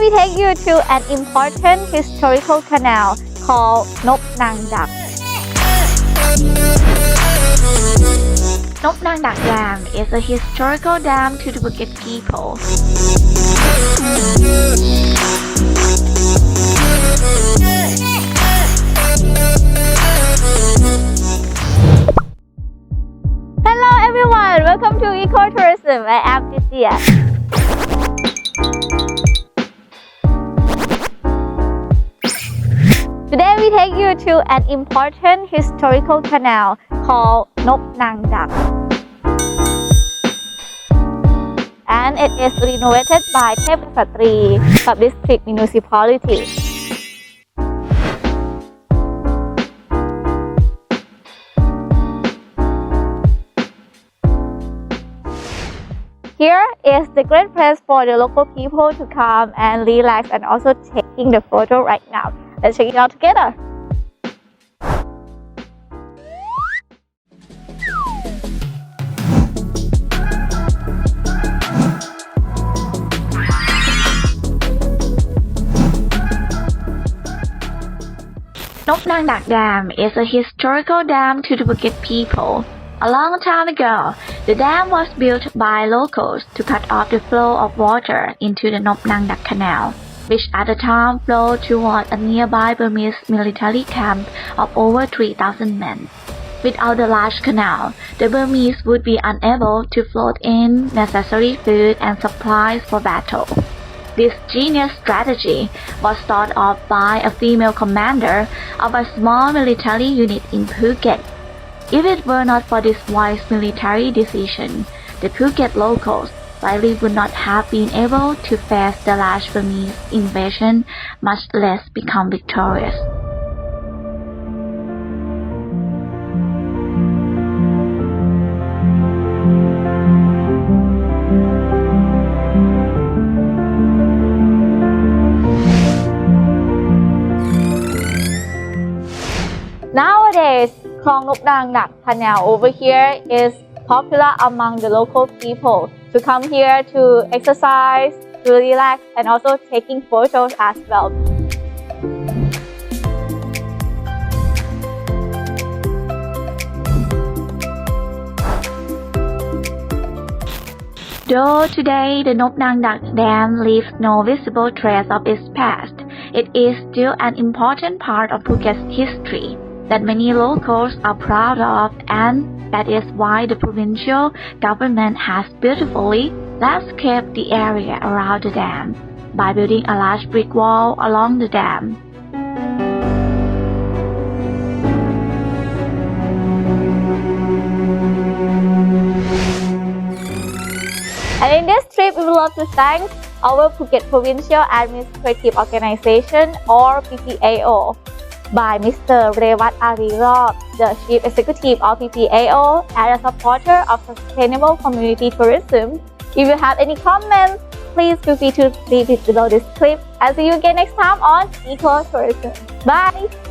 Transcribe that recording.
we take you to an important historical canal called Nop Nang Dak. Nop Nang Dak Dam is a historical dam to the Phuket people. Hello everyone, welcome to Ecotourism. I am Titia. Today we take you to an important historical canal called Nop Nang Dak. And it is renovated by Thepasatri Sub-District Municipality. Here is the great place for the local people to come and relax and also taking the photo right now. Let's check it out together. Nop Nang Dak Dam is a historical dam to the Phuket people. A long time ago, the dam was built by locals to cut off the flow of water into the Nop Nang Dak Canal, which at the time flowed toward a nearby Burmese military camp of over 3,000 men. Without the large canal, the Burmese would be unable to float in necessary food and supplies for battle. This genius strategy was thought of by a female commander of a small military unit in Phuket. If it were not for this wise military decision, the Phuket locals likely would not have been able to face the Burmese invasion, much less become victorious. Nowadays, Klong Nup Nang Dak Canal over here is popular among the local people to come here to exercise, to relax, and also taking photos as well. Though today the Nop Dak Dam leaves no visible trace of its past, it is still an important part of Phuket's history that many locals are proud of and that is why the provincial government has beautifully landscaped the area around the dam by building a large brick wall along the dam. And in this trip, we would love to thank our Phuket Provincial Administrative Organization or PPAO by Mr. Rewat Arirab, the Chief Executive of PPAO and a supporter of sustainable community tourism. If you have any comments, please feel free to leave it below this clip. And see you again next time on Eco Tourism. Bye!